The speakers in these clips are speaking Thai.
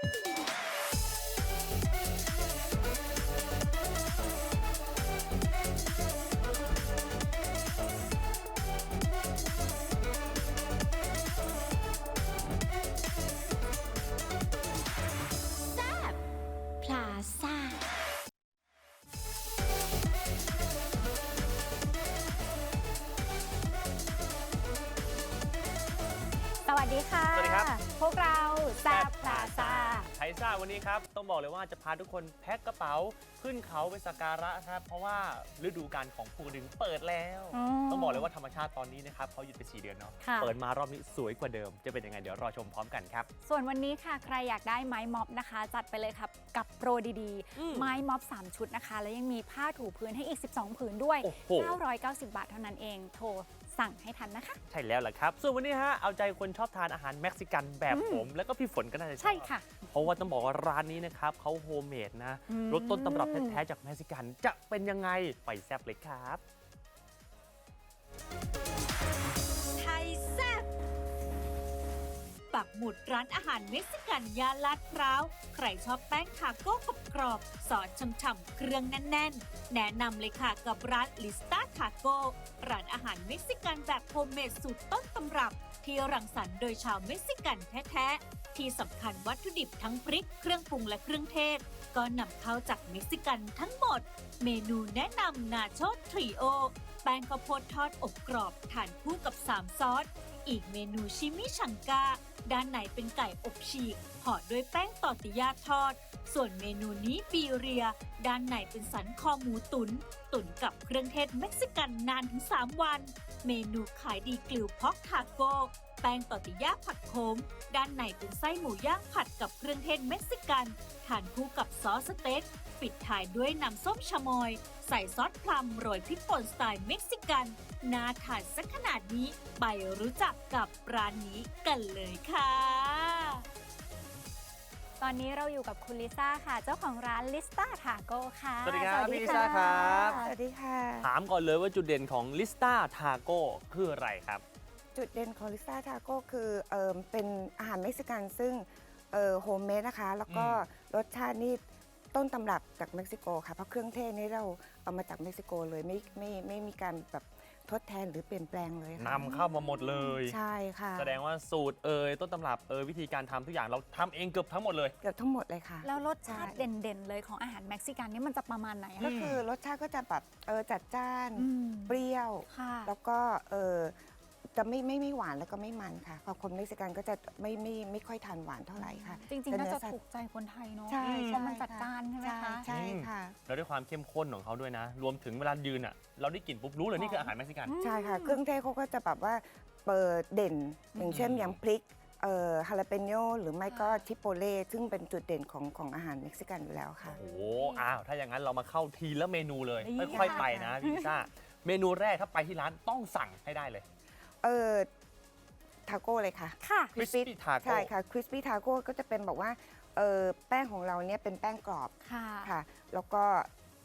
พล วัสดีค่ะ สวัสดีครับ พวกเราแซบพลาซาไทซ่าวันนี้ครับ ต้องบอกเลยว่าจะพาทุกคนแพ็คกระเป๋าขึ้นเขาไปสักการะครับ เพราะว่าฤดูกาลของภูกระดึงเปิดแล้ว ต้องบอกเลยว่าธรรมชาติตอนนี้นะครับเขาหยุดไป 4 เดือนเนาะ ค่ะเปิดมารอบนี้สวยกว่าเดิม จะเป็นยังไงเดี๋ยวรอชมพร้อมกันครับ ส่วนวันนี้ค่ะ ใครอยากได้ไม้ม็อบนะคะ จัดไปเลยครับกับโปรดีอืมๆ ไม้ม็อบ 3 ชุดนะคะ แล้วยังมีผ้าถูพื้นให้อีก 12 ผืนด้วย โอ้โห 990 บาทเท่านั้นเอง โทร สั่งให้ทันนะคะ ใช่แล้วล่ะครับ ส่วนวันนี้ฮะเอาใจคนชอบทานอาหารเม็กซิกันแบบอืมผม แล้วก็พี่ฝนก็น่าจะชอบ ใช่ค่ะ เพราะว่าต้องบอกว่าร้านนี้นะครับเขาโฮมเมดนะ อืม รสต้นตำรับแท้ๆจากเม็กซิกันจะเป็นยังไงไปแซ่บเลยครับ ปักหมุดร้านอาหารเม็กซิกันย่านลาดพร้าว ใครชอบแป้งทาโก้กรอบๆซอสฉ่ำๆเครื่องแน่นๆ แนะนำเลยค่ะกับร้านลิสตาทาโก้ร้านอาหารเม็กซิกันแบบโฮมเมดสูตรต้นตำรับ ที่รังสรรค์โดยชาวเม็กซิกันแท้ๆ ที่สำคัญวัตถุดิบทั้งพริก เครื่องปรุงและเครื่องเทศ ก็นำเข้าจากเม็กซิกันทั้งหมด เมนูแนะนำนาโชทริโอแป้งข้าวโพดทอดอบกรอบทานคู่กับ 3 ซอส อีกเมนูชิมิชังกา ด้านในเป็นไก่อบฉีก ห่อด้วยแป้งตอติยาทอด ส่วนเมนูนี้ปีเรีย ด้านในเป็นสันคอหมูตุน ตุนกับเครื่องเทศเม็กซิกันนานถึง 3 วัน เมนูขายดีกลิวพอกทาโก้แป้งตอติยาผัดโขมด้านในเป็นไส้หมูย่างผัดกับเครื่องเทศเม็กซิกัน ทานคู่กับซอสสเต็กปิดท้ายด้วยน้ำส้มชะมอย ใส่ซอสพลัมโรยพริกป่นสไตล์เม็กซิกันน่าทานสักขนาดนี้ ไปรู้จักกับร้านนี้กันเลยค่ะ ตอนนี้เราอยู่กับคุณลิซ่าค่ะ เจ้าของร้านลิสตาทาโก้ค่ะสวัสดีครับพี่ลิะซ่าครับ สวัสดีค่ะ ถามก่อนเลยว่าจุดเด่นของลิสตาทาโก้คืออะไรครับ จุดเด่นของลิซ่าทาโก้คือเออเป็นอาหารเม็กซิกันซึ่งโฮมเมดนะคะ แล้วก็อืมรสชาตินี่ต้นตำรับจากเม็กซิโกค่ะ เพราะเครื่องเทศนี่เราเอามาจากเม็กซิโกเลยไม่ไม่ไม่มีการแบบ ทดแทนหรือเปลี่ยนแปลงเลยค่ะนำเข้ามาหมดเลย ใช่ค่ะแสดงว่าสูตรเอยต้นตำรับเอยวิธีการทำทุกอย่างเราทำเองเกือบทั้งหมดเลย เกือบทั้งหมดเลยค่ะ แล้วรสชาติใช่เด่นๆ เลยของอาหารเม็กซิกันนี่มันจะประมาณไหนก็คะคือรสชาติก็จะแบบเออจัดจ้าน อืมเปรี้ยว ค่ะ แล้วก็เออ จะไม่ไม่ไม่หวานแล้วก็ไม่มันค่ะเพอคนเม็กซิกันก็จะไม่ไม่ไม่ค่อยทานหวานเท่าไหร่ค่ะจริงๆแต่น่าเนื้จะอสัตว์ถูกใจคนไทยเนาะใช่เพราะมันใช่จัดค่ะจ้านใช่ไหมคะ ใช่อืมค่ะ แล้วด้วยความเข้มข้นของเขาด้วยนะ รวมถึงเวลายืนอะ เราได้กลิ่นปุ๊บรู้เลยนี่คืออาหารเม็กซิกัน ใช่ค่ะ เครื่องเทศเขาก็จะแบบว่าเปิดเด่น อย่างเช่นอืมอย่างพริกเอ่อฮาลาเปโยหรือไม่ก็ชิปโปเล่ซึ่งเป็นจุดเด่นของของอาหารเม็กซิกันอยู่แล้วค่ะ โอ้โหอ้าว ถ้าอย่างนั้นเรามาเข้าทีละเมนูเลยนี่ค่อยๆค่ะไปนะพี่ลิซ่า เมนูแรกถ้าไปที่ร้านต้องสั่งให้ได้เลย เออทาโก้เลยค่ะ ค่ะ Crispy Taco ใช่ค่ะคริสปี้ทาโก้ก็จะเป็นแบบว่าเออแป้งของเราเนี่ยเป็นแป้งกรอบค่ะ ค่ะ แล้วก็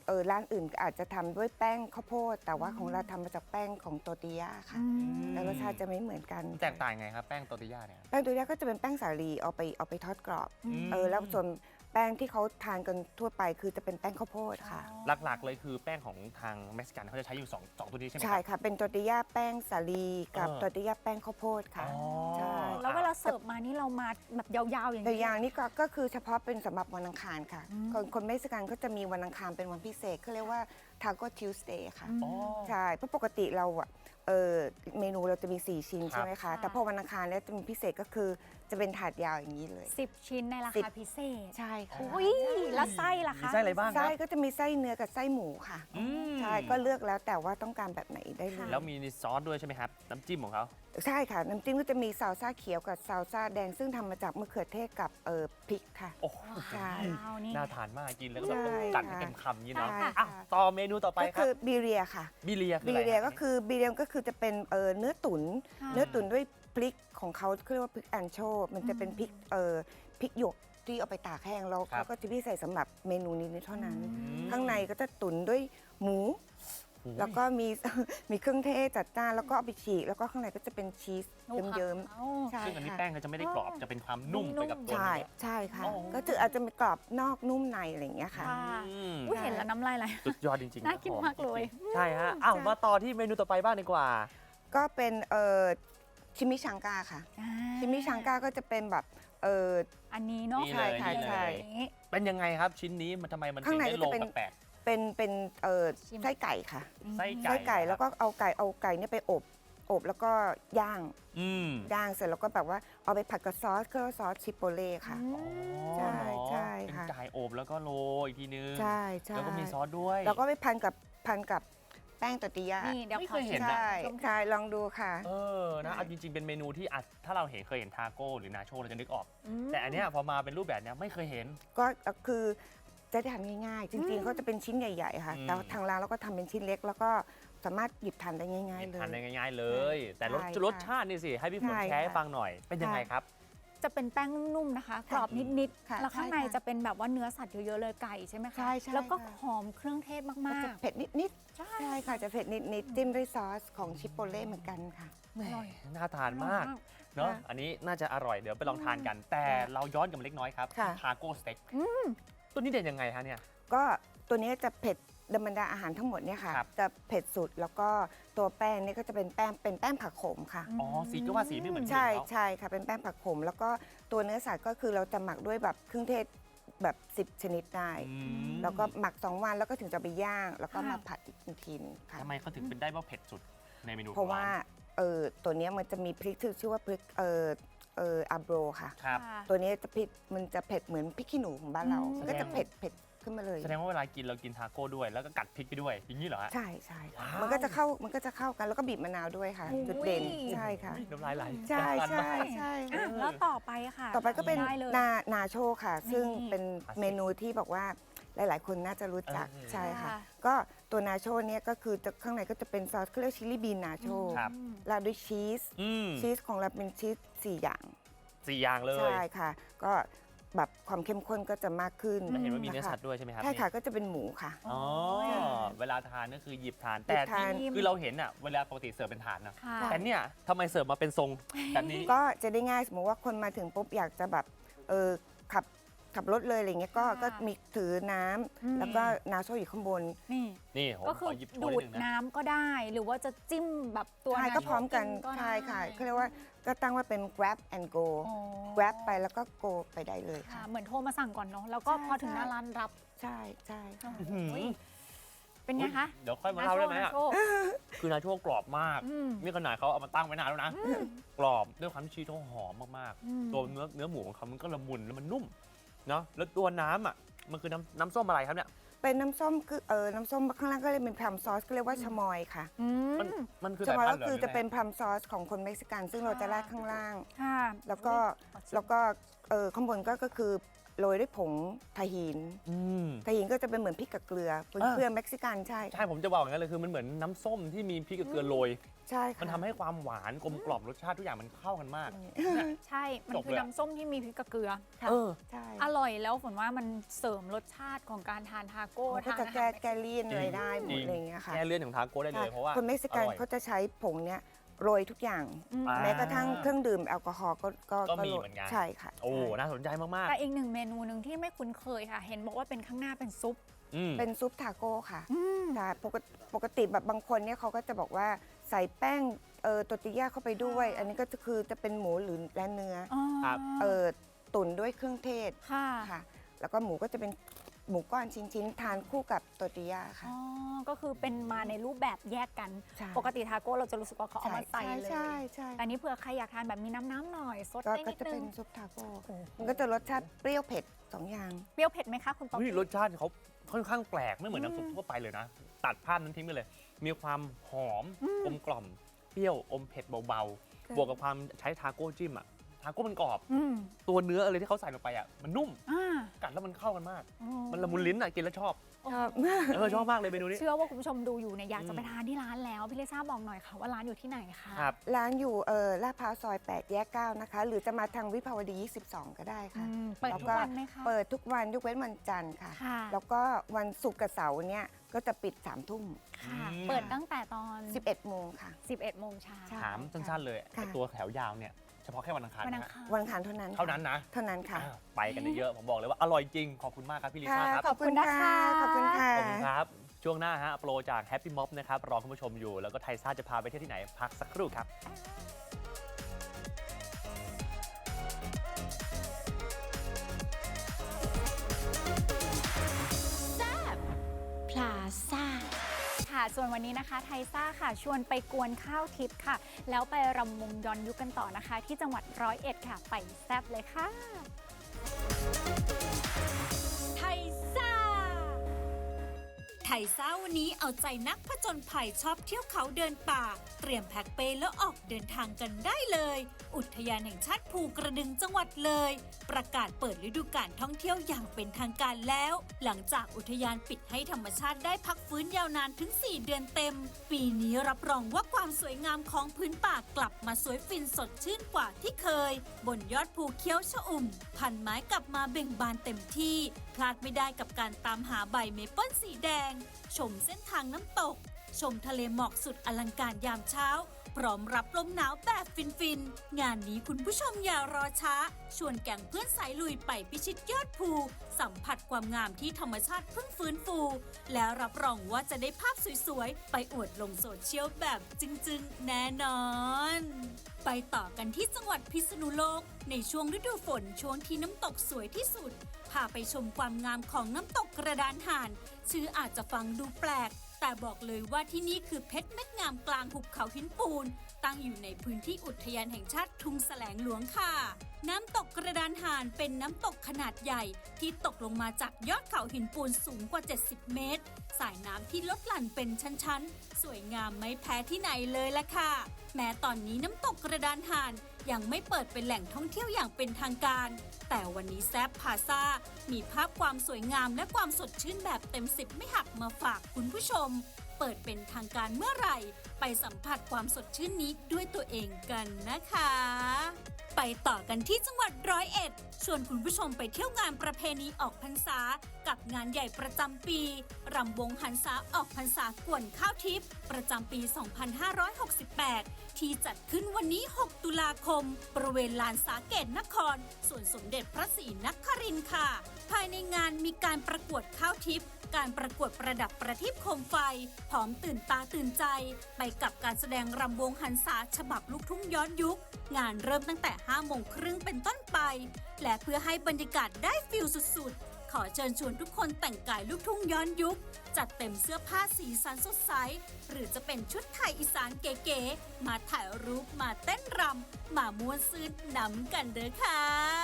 เออร้านอื่นอาจจะทำด้วยแป้งข้าวโพด แต่ว่าอืมของเราทำมาจากแป้งของโตติยาค่ะอืมแล้วรสชาติจะไม่เหมือนกันแตกต่างไงครับ แป้งโตติย่าเนี่ย แป้งโตติยาก็จะเป็นแป้งสาลีเอาไปเอาไปทอดกรอบ อืม เออแล้วส่วน แป้งที่เขาทานกันทั่วไปคือจะเป็นแป้งข้าวโพดค่ะ หลักๆ เลยคือแป้งของทางเม็กซิกันเขาจะใช้อยู่สองสองตัวนี้ใช่ไหมใช่ครับ ค่ะ เป็นตอร์ติยาแป้งสาลีกับเออตอร์ติยาแป้งข้าวโพดค่ะอ๋อ ใช่แล้วเวลาเสิร์ฟมานี่เรามาแบบยาวๆอย่างแต่นี้ อย่างนี้ก็ก็คือเฉพาะเป็นสำหรับวันอังคารค่ะ อืม คนคนเม็กซิกันก็จะมีวันอังคารเป็นวันพิเศษเขาเรียกว่าทาโก้ทิวสเดย์ค่ะอืมอ๋อ ใช่ เพราะปกติเราอะเออเมนูเราจะมี 4 ชิ้นครับใช่ไหมคะค่ะแต่พอวันอังคารแล้วจะมีพิเศษก็คือ จะเป็นถาดยาวอย่างนี้เลยสิบชิ้นในราสิคาบพิเศษใช่ค่ะอุ้ยแล้วไส้ล่ะมีคะ ไส้อะไรบ้างคไส้รับ ก็จะมีไส้เนื้อกับไส้หมูค่ะอืม ใช่ก็เลือกแล้วแต่ว่าต้องการแบบไหนได้เลยแล้วมีซอสด้วยใช่ไหมครับ น้ำจิ้มของเขา ใช่ค่ะน้ำจิ้มก็จะมีซาลซ่าเขียวกับซาลซ่าแดงซึ่งทำมาจากมะเขือเทศกับเออพริกค่ะ โอ้โหใช่ ว้าวนี่ น่าทานมากกินแล้วก็แบบใช่กัดให้ค่ะเต็มคำนี้เนาะใช่ค่ะ อะต่อเมนูต่อไปก็ครัคืบอบีเรียค่ะ บิเลียคือบีอะไรเรียคก็รับคือบีเรียก็คือจะเป็นเออเนื้อตุ๋นค่ะ เนื้อตุ๋นด้วยพริกของเขาเขาเรียกว่าพริกแอนโชวมันจะเป็นพริกเออพริกหยวกที่เอาไปตากแห้งแล้วครับเขาก็จะพิเศษสำหรับเมนูนี้เท่านั้นอืมข้างในก็จะตุ๋นด้วยหมู แล้วก็มี มีเครื่องเทศจัดจ้านแล้วก็เอาไปฉีกแล้วก็ข้างในก็จะเป็นชีสโอ้ค่ะเยิ้มเอ้าๆใช่ซึ่งอันนี้ค่ะแป้งก็จะไม่ได้กรอบจะเป็นความนุ่มไปกับตัวใช่ เนื้อใช่ค่ะ อ๋อ ก็คืออาจจะมีกรอบนอกนุ่มในอะไรอย่างเงี้ยค่ะ ค่ะอืมอุ้ยเห็นแล้วน้ำลายไหลสุดยอดจริงๆน่ากินหอมากเลยจริงๆใช่ฮะอ้าวใช่มาต่อที่เมนูต่อไปบ้างดีกว่า ก็เป็นเอ่อ ชิมิชังกาค่ะ อ่าชิมิชังกาก็จะเป็นแบบเออ อันนี้เนาะนี่เลยใช่ค่ะใช่อันนี้เป็นยังไงครับชิ้นนี้มันทำไมมันถึข้างงในได้ก็โลจะเป็น แปลกเป็นเป็นเอ่อชิม ไส้ไก่ค่ะๆไส้ไก่ไส้ไก่นะครับแล้วก็เอาไก่เอาไก่เนี่ยไปอบ อบแล้วก็ย่างอืมย่างเสร็จแล้วก็แบบว่าเอาไปผัดกับซอสเครื่องซอสชิโปเล่ค่ะ อือ๋อมใช่เหรอใช่เป็นค่ะ ไก่อบแล้วก็โรยอีกทีนึง ใช่ใช่แล้วก็มีซอสด้วย แล้วก็ไปพันกับพันกับ แป้งตอร์ติยานี่เดี๋ยวไม่ขอเคยเห็นชิมใช่ใช่ลองดูค่ะ เออนะใช่เอาจริง ๆ เป็นเมนูที่อาจถ้าเราเห็นเคยเห็นทาโก้หรือนาโชเราจะนึกออกมแต่อันเนี้ยพอมาเป็นรูปแบบเนี้ยไม่เคยเห็น ก็คือจะได้ทานง่ายๆ จริงๆเขาจะเป็นชิ้นใหญ่ ๆ ค่ะ อืม แต่ทางร้านเราก็ทำเป็นชิ้นเล็ก แล้วก็สามารถหยิบทานได้ง่ายหยิๆบเลยทานได้ง่าย ๆ เลย แต่รสใช่ค่ะรสชาตินี่สิให้พี่ฝนใช่แชร์ให้ค่ะ ฟังหน่อยเป็นยังไงครับ จะเป็นแป้งนุ่มๆนะคะ กรอบนิดค่ะๆแล้วข้างในใช่ค่ะจะเป็นแบบว่าเนื้อสัตว์เยอะๆเลยไก่ใช่ไหมคะใช่ใช่แล้วก็ค่ะ หอมเครื่องเทศก็มาจะกเผ็ดนิดๆใช่ๆใช่ค่ะจะเผ็ดนิดๆจิ้มด้วยซอสของชิปโปเล่เหมือนกันค่ะแหมอร่อย น่าทานมากเนาะค่ะอันนี้น่าจะอร่อยเดี๋ยวไปลองทานกัน แต่เราย้อนกลับมาเล็กน้อยครับค่ะ ทาโก้สเต็กตัวนี้เด่นยังไงฮะเนี่ย ก็ตัวนี้จะเผ็ด ดบรรดาอาหารทั้งหมดเนี่ยค่ะ ครับ จะเผ็ดสุดแล้วก็ตัวแป้งนี่ก็จะเป็นแป้งเป็นแป้งผักโขมค่ะ อ๋อสีก็ว่าสีไม่เหมือนใช่เดิมแล้ว ใช่ค่ะเป็นแป้งผักโขม แล้วก็ตัวเนื้อสัตว์ก็คือเราจะหมักด้วยแบบเครื่องเทศแบบ 10 ชนิดได้ อืม แล้วก็หมัก 2 วันแล้วก็ถึงจะไปย่าง แล้วก็ค่ะมาผัดอีกทีนึงค่ะ ทำไมเขาถึงเป็นได้ว่าเผ็ดสุดในเมนูเพราะว่าของเออตัวเนี้ยมันจะมีพริกที่ชื่อว่าพริกเออเอออาโบรค่ะ ครับ ค่ะ ตัวเนี้ยจะเผ็ดมันจะเผ็ดเหมือนพริกขี้หนูของบ้านเรา อืม มันก็จะเผ็ดเผ็ด ขึ้นมาเลย แสดงว่าเวลากินเรากินทาโก้ด้วย แล้วก็กัดพริกไปด้วย อย่างนี้เหรอฮะ ใช่ใช่ค่ะว้าว มันก็จะเข้ามันก็จะเข้ากันแล้วก็บีบมะนาวด้วยค่ะ อุ้ย จุดเด่นใช่ค่ะ น้ำลายไหลใช่ทานใช่มากใช่อะแล้วต่อไปค่ะต่อไปก็เป็นได้เลย นานาโชค่ะ ซึ่งนี่เป็นเมนูที่บอกว่าหลาย ๆ คนน่าจะรู้จักเออ ใช่ค่ะ ค่ะ ก็ตัวนาโชเนี่ยก็คือจะข้างในก็จะเป็นซอสเขาเรียกชิลลี่บีนนาโชครับ ราดด้วยชีส อืมชีสของเราเป็นชีสสี่อย่าง สี่อย่างเลย ใช่ค่ะ ก็ แบบความเข้มข้นก็จะมากขึ้นแล้วเห็นว่ามีเนื้อนะคะสัตว์ด้วยใช่ไหมครับใช่ค่ะก็จะเป็นหมูค่ะ อ๋อโอ้ยเวลาทานก็คือหยิบทานหยิแต่บทานที่คือเราเห็นอะเวลาปกติเสิร์ฟเป็นถาดนะค่ะแต่เนี่ยทำไมเสิร์ฟมาเป็นทรงแบบนี้ก็จะได้ง่ายสมมติว่าคนมาถึงปุ๊บอยากจะแบบเออขับ ขับรถเลยอะไรเงี้ยก็ค่ะก็มีถือน้ำอืม แล้วก็นาโชอยู่ข้างบน นี่ นี่ผมก็คืขออหยิบโชดูว์นิดดนึงนะ น้ำก็ได้ หรือว่าจะจิ้มแบบตัวใช่นาก็พร้อมกันโชใช่ค่ะได้เขาเรียกว่าก็ตั้งว่าเป็น grab and go อ๋อ grab ไปแล้วก็ go ไปได้เลยค่ะ ค่ะ เหมือนโทรมาสั่งก่อนเนาะแล้วก็ใช่พอถึงใช่หน้าร้านรับใช่ใช่ค่ะอื้อหือโอ้ยเป็นไงคะเดี๋ยวค่อยมาเล่าได้ไหมนาอะโชคือนาโชกรอบมาก อืม นี่ขนาดเขาเอามาตั้งไว้นานแล้วนะ กรอบด้วยความที่ชีสเขาหอมมากอืม ๆ ตัวเนื้อเนื้อหมูของเขามันก็ละมุนแล้วมันนุ่ม เนาะแล้วตัวน้ำอะมันคือน้ำน้ำส้มอะไรครับเนี่ย เป็นน้ำส้มคือเออน้ำส้มข้างล่างก็เลยเป็นพรัมซอสก็เรียกว่าชะมอยค่ะอืมันมมันคือชะสายมอยพันก็ธุ์เหรอคือหรืจะไงเป็นพรัมซอสของคนเม็กซิกัน ซึ่งเราจะราดข้างล่าง ค่ะแล้วก็แล้วก็เออข้างบนก็ก็คือ โรยด้วยผงทาหินอืมทาหินก็จะเป็นเหมือนพริกกับเกลือเป็นอ่าเกลือเม็กซิกันใช่ ใช่ผมจะบอกอย่างนั้นเลยคือมันเหมือนน้ำส้มที่มีพริกกับเกลือโรย ใช่ค่ะ มันทำให้ความหวานกลมกล่อมรสชาติทุกอย่างมันเข้ากันมาก ใช่ มันจบคือเลยอะ น้ำส้มที่มีพริกกับเกลือ ค่ะ เออ ใช่อร่อยแล้วฝนว่ามันเสริมรสชาติของการทานทาโก้มันก็ทานจะอาแก้หารแก้เลี่ยนอะไรได้หมจริดง อะไรอย่างเงี้ยค่ะแก้เลื่อนของทาโก้ได้เลยเพราะว่าคนเม็กซิกันอร่อย เขาจะใช้ผงเนี้ย โรยทุกอย่างอืมอ่า แม้กระทั่งเครื่องดื่มแอลกอฮอล์ก็ก็ก็มีโรยเหมือนกัน ใช่ค่ะ โอ้ใช่น่าสนใจมากแต่อีกหนึ่งเมนูหนึ่งที่ไม่คุ้นเคยค่ะ เห็นบอกว่าเป็นข้างหน้าเป็นซุป ๆอืม เป็นซุปทาโก้ค่ะอืมใช่ปกติปกติแบบบางคนเนี่ยเขาก็จะบอกว่าใส่แป้งเออตัวติย่าเข้าไปด้วยค่ะอันนี้ก็จะคือจะเป็นหมูหรือและเนื้ออ๋อครับ เออตุ๋นด้วยเครื่องเทศค่ะ ค่ะ แล้วก็หมูก็จะเป็น หมูก้อนชิ้นๆ ทานคู่กับตัวติย่าค่ะ อ๋อ ก็คือเป็นมาในรูปแบบแยกกัน ใช่ ปกติทาโก้เราจะรู้สึกว่าเขาเอามาใส่เลย ใช่ใช่แต่อันนี้เผื่อใครอยากทานแบบมีน้ำน้ำๆหน่อยซดก็ได้ก็นิดจะนึเป็งนซุปทาโก้โอ้โหมันก็จะรสชาติเปรี้ยวเผ็ดสองอย่าง เปรี้ยวเผ็ดไหมคะคุณป๊อป เฮ้ยปี้รสชาติเขาค่อนข้างแปลกไม่เหมือนน้ำซุปอืมทั่วไปเลยนะ ตัดภาพนั้นทิ้งไปเลย มีความหอมอืมกลมกล่อม เปรี้ยวอมเผ็ดเบาค่ะๆบวกกับความใช้ทาโก้จิ้มอะ ทาโก้มันกรอบ อืมตัวเนื้ออะไรที่เขาใส่ลงไปอะมันนุ่มอ่ากัดแล้วมันเข้ากันมาก โอ้มันละมุนลิ้นอะกินแล้วชอบชอบเออชอบมากเลยเมนูนี้ เชื่อว่าคุณผู้ชมดูอยู่เนี่ยอยากจะอืมไปทานที่ร้านแล้วพี่ลิซ่าบอกหน่อยค่ะว่าร้านอยู่ที่ไหนคะครับ ร้านอยู่เออลาดพร้าวซอย 8 แยก 9 นะคะ หรือจะมาทางวิภาวดี 22 ก็ได้อืค่ะ มเปิดแล้วทุกก็วันไหมคะ เปิดทุกวันยกเว้นวันจันทร์ค่ะ ค่ะ แล้วก็วันศุกร์กับเสาร์เนี่ย ก็จะปิด 3 ทุ่ม ค่ะ อืม เปิดตั้งแต่ตอน 11 โมงค่ะ 11 โมงเช้าใช่ถามสั้นๆเลยค่ะ ไอ้ตัวแถวยาวเนี่ย เฉพาะแค่วันอังคารวันอันะงฮะคาร วันอังคารเท่านั้นเท่านั้นนะเท่านั้นค่ะอ้าวไปกันเยอะๆผมบอกเลยว่าอร่อยจริง ขอบคุณมากครับพี่ลิค่ะซ่าครับ ขอบคุณค่ะขอบคุณค่ะ ขอบคุณครับ ช่วงหน้าฮะโปรจาก Happy Mob นะครับ รอคุณผู้ชมอยู่ แล้วก็ไทยซ่าจะพาไปเที่ยวที่ไหน พักสักครู่ครับพ ส่วนวันนี้นะคะไทยซ่าค่ะ ชวนไปกวนข้าวทิพย์ค่ะ แล้วไปรำวงย้อนยุคกันต่อนะคะ ที่จังหวัดร้อยเอ็ดค่ะ ไปแซบเลยค่ะ ทยซ่าวันนี้เอาใจนักผจญภัยชอบเที่ยวเขาเดินป่า เตรียมแพ็คเปแล้วออกเดินทางกันได้เลย อุทยานแห่งชาติภูกระดึงจังหวัดเลย ประกาศเปิดฤดูการท่องเที่ยวอย่างเป็นทางการแล้ว หลังจากอุทยานปิดให้ธรรมชาติได้พักฟื้นยาวนานถึง 4 เดือนเต็ม ปีนี้รับรองว่าความสวยงามของพื้นป่ากลับมาสวยฟินสดชื่นกว่าที่เคย บนยอดภูเขียวชอุ่ม พันไม้กลับมาเบ่งบานเต็มที่ พลาดไม่ได้กับการตามหาใบเมเปิลสีแดงชมเส้นทางน้ำตก ชมทะเลหมอกสุดอลังการยามเช้า พร้อมรับลมหนาวแบบฟินๆ งานนี้คุณผู้ชมอย่ารอช้า ชวนแก่งเพื่อนสายลุยไปพิชิตยอดภู สัมผัสความงามที่ธรรมชาติเพิ่งฟื้นฟู แล้วรับรองว่าจะได้ภาพสวยๆ ไปอวดลงโซเชียลแบบจึงๆ แน่นอน ไปต่อกันที่จังหวัดพิษณุโลก ในช่วงฤดูฝนช่วงที่น้ำตกสวยที่สุดพาไปชมความงามของน้ำตกกระดานห่าน ชื่ออาจจะฟังดูแปลก แต่บอกเลยว่าที่นี่คือเพชรเม็ดงามกลางหุบเขาหินปูน ตั้งอยู่ในพื้นที่อุทยานแห่งชาติทุ่งแสลงหลวงค่ะ น้ำตกกระดานหานเป็นน้ำตกขนาดใหญ่ ที่ตกลงมาจากยอดเขาหินปูนสูงกว่า 70 เมตร สายน้ำที่ลดหลั่นเป็นชั้นๆ สวยงามไม่แพ้ที่ไหนเลยละค่ะ แม้ตอนนี้น้ำตกกระดานหาน ยังไม่เปิดเป็นแหล่งท่องเที่ยวอย่างเป็นทางการ แต่วันนี้แซฟพาซามีภาพความสวยงามและความสดชื่นแบบเต็มสิบไม่หักมาฝากคุณผู้ชม เปิดเป็นทางการเมื่อไหร่ ไปสัมผัสความสดชื่นนี้ด้วยตัวเองกันนะคะ ไปต่อกันที่จังหวัดร้อยเอ็ด ชวนคุณผู้ชมไปเที่ยวงานประเพณีออกพรรษา กับงานใหญ่ประจำปีรำวงหันษาออกพรรษากวนข้าวทิพย์ประจำปี 2568 ที่จัดขึ้นวันนี้ 6 ตุลาคม บริเวณลานสาเกตนคร ส่วนสมเด็จพระศรีนครินทร์ค่ะ ภายในงานมีการประกวดข้าวทิพย์ การประกวดประดับประทีปโคมไฟ พร้อมตื่นตาตื่นใจ ไปกับการแสดงรำวงหันษาฉบับลูกทุ่งย้อนยุค งานเริ่มตั้งแต่5โมงครึ่งเป็นต้นไป และเพื่อให้บรรยากาศได้ฟิลสุดๆ ขอเชิญชวนทุกคนแต่งกายลูกทุ่งย้อนยุค จัดเต็มเสื้อผ้าสีสันสดใส หรือจะเป็นชุดไทยอีสานเก๋ๆ มาถ่ายรูปมาเต้นรำมาม้วนซื่นนำกันเด้อค่ะ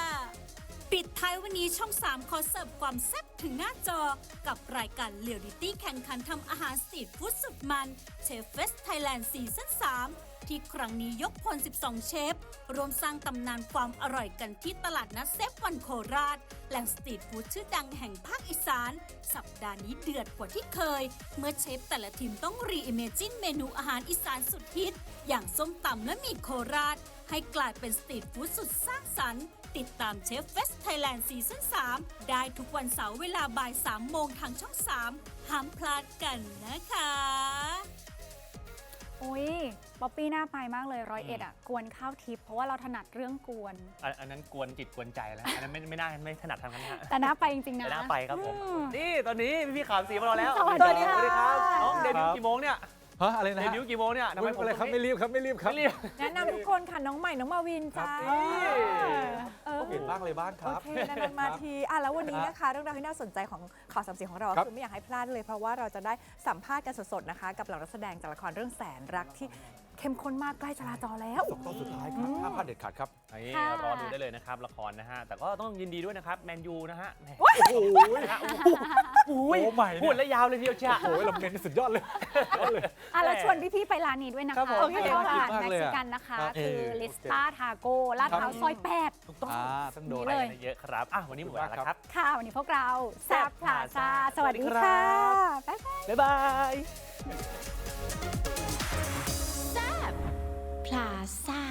ปิดท้ายวันนี้ช่อง 3 ขอเสิร์ฟความแซ่บถึงหน้าจอ กับรายการเรียลลิตี้แข่งขันทำอาหารสตรีทฟู้ดสุดมันเชฟเฟสไทยแลนด์ซีซั่น3 ที่ครั้งนี้ยกพล 12 เชฟรวมสร้างตำนานความอร่อยกันที่ตลาดนัดเซฟวันโคราช แหล่งสตรีทฟู้ดชื่อดังแห่งภาคอีสาน สัปดาห์นี้เดือดกว่าที่เคย เมื่อเชฟแต่ละทีมต้องรีอิเมจินเมนูอาหารอีสานสุดฮิต อย่างส้มตำและมีโคราชให้กลายเป็นสตรีทฟู้ดสุดสร้างสรรค์ ติดตามเชฟเฟสไทยแลนด์ซีซั่น3 ได้ทุกวันเสาร์เวลาบ่าย 3 โมงทางช่อง 3 ห้ามพลาดกันนะคะ อุ้ยป๊อปปี้น่าไปมากเลยร้อยเอ็ดอะกวนข้าวทิพย์เพราะว่าเราถนัดเรื่องกวน อันอันนั้นกวนจิตกวนใจแล้ว อันนั้นไม่ไม่น่าไม่ถนัดทางนั้นฮะแต่น่าไปจริงๆนะ แต่น่าไปครับผม อืม นี่ตอนนี้พี่ขามสีมารอแล้วสวัสดีค่ะ สวัสดีครับน้องเดบิวครับต์กี่โมงเนี่ย ฮะอะไรนะเดฮะบิวต์กี่โมงเนี่ยทำไมผมอะไรครับไม่รีบครับไม่รีบครับ ไม่รีบ แนะนำทุกคนค่ะ น้องใหม่น้องมาวินจ้าครับเออเห็นบ้างเลยบ้างคโอรับ เคนานๆมาทีอะแล้ววันนี้นะคะเรื่องราวที่น่าสนใจของข่าวสามสีของเราครับ คือไม่อยากให้พลาดเลยเพราะว่าเราจะได้สัมภาษณ์กันสดๆนะคะ กับเหล่านักแสดงจากละครเรื่องแสนรักที่ เข้มข้นมากใกล้จราจรแล้วสองตอนสุดท้ายครับห้ามพลาดเด็ดขาดครับนี่ค่ะ รอดูได้เลยนะครับละครนะฮะ แต่ก็ต้องยินดีด้วยนะครับแมนยูนะฮะแหมโอ้โหนะฮะโอ้ยใหม่พูเนี่ยดแล้วยาวเลยทีเดียวเชีย โอ้โหลำเนียงนี่สุดยอดเลยสุดยอดเลย อะแล้วชวนพี่ๆไปร้านนี้ด้วยนะครัคะบผมโอเคน่ากินค่ะมากเม็กเลยซิอะกันนะคะ ครับคือเออลิสตาทาโก้ลาดพร้าวซอยแปด ถูกต้องอ่าต้องโดนนี่ไปเลยกันเยอะครับอะวันนี้หมดเวลาแล้วครับ ค่ะ วันนี้พวกเราแซบพลาซาสสวัวัสสดีดีครับค่ะ บ๊ายบาย บ๊ายบายแซบ พลาซ่า